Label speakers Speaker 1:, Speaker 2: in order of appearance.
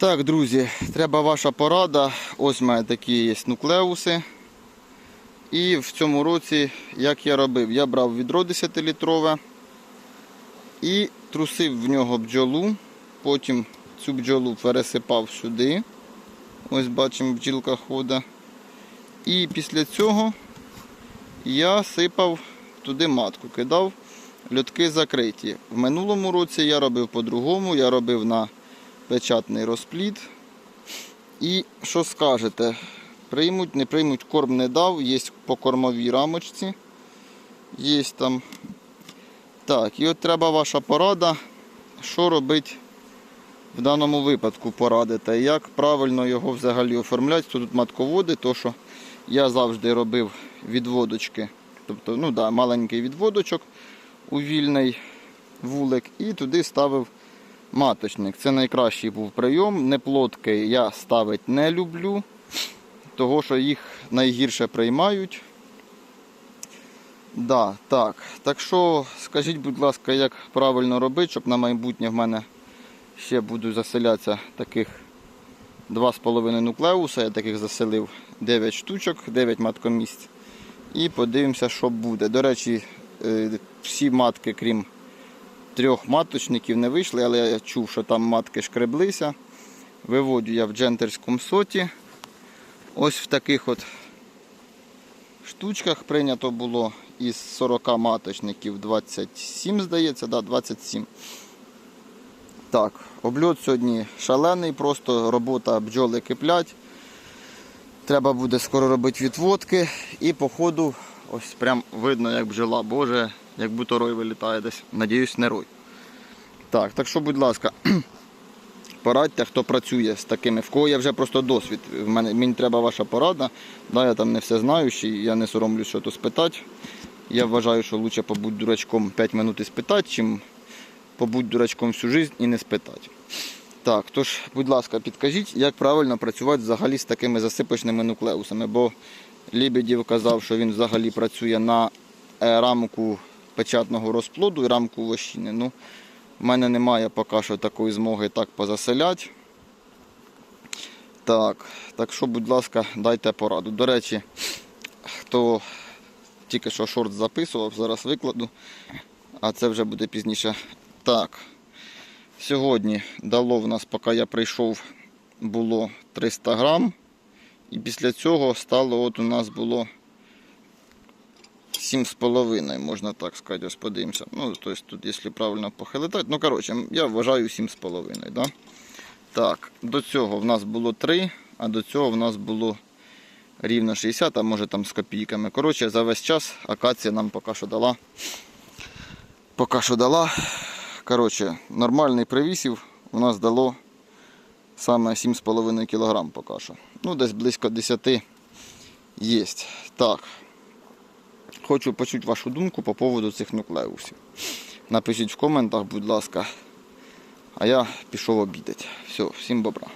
Speaker 1: Так, друзі, треба ваша порада. Ось мене такі є нуклеуси. І в цьому році, як я робив, я брав відро 10-літрове і трусив в нього бджолу. Потім цю бджолу пересипав сюди. Ось бачимо, бджілка ходить. І після цього я сипав туди матку, кидав льотки закриті. В минулому році я робив по-другому, я робив на печатний розплід. І що скажете? Приймуть, не приймуть, корм не дав, є по кормовій рамочці. Є там. Так, і от треба ваша порада, що робити в даному випадку порадите, як правильно його взагалі оформляти. Тут матководи, то що я завжди робив відводочки. Тобто, ну да, маленький відводочок у вільний вулик і туди ставив маточник. Це найкращий був прийом. Неплодки я ставити не люблю, того що їх найгірше приймають. Да, так. так що скажіть, будь ласка, як правильно робити, щоб на майбутнє в мене ще буду заселятися таких 2,5 нуклеуса. Я таких заселив 9 штучок, 9 маткомісць. І подивимося, що буде. До речі, е, всі матки, крім трьох маточників, не вийшли, але я чув, що там матки шкреблися. Виводю я в джентерському соті. Ось в таких от штучках прийнято було із 40 маточників 27, здається, да, 27. Так, обльот сьогодні шалений, просто робота бджоли киплять. Треба буде скоро робити відводки і по ходу ось прям видно, як бджола. Боже, як будто рой вилітає десь. Надіюсь, не рой. Так, так що, будь ласка, порадьте, хто працює з такими. В кого є вже просто досвід. В мене, мені треба ваша порада. Да, я там не все знаючий, я не соромлюсь, що то спитати. Я вважаю, що краще побудь дурачком 5 минут і спитати, чим побудь дурачком всю життя і не спитати. Так, тож, будь ласка, підкажіть, як правильно працювати взагалі з такими засипочними нуклеусами, бо Лібедів казав, що він взагалі працює на е, рамку печатного розплоду і рамку вощини. Ну, в мене немає поки що такої змоги так позаселяти. Так, так що, будь ласка, дайте пораду. До речі, хто тільки що шорт записував, зараз викладу, а це вже буде пізніше. Так, сьогодні дало в нас, поки я прийшов, було 300 грам. І після цього стало, от у нас було 7,5, можна так сказати, ось подивимося. Ну, тобто тут, якщо правильно похилити, ну, коротше, я вважаю 7,5. Да? Так, до цього в нас було 3, а до цього в нас було рівно 60, а може там з копійками. Коротше, за весь час акація нам поки що дала. Поки що дала. Коротше, нормальний привісів у нас дало саме 7,5 кг поки що. Ну, десь близько 10 є. Так. Хочу почути вашу думку по поводу цих нуклеусів. Напишіть в коментах, будь ласка. А я пішов обідати. Все, всім бобра.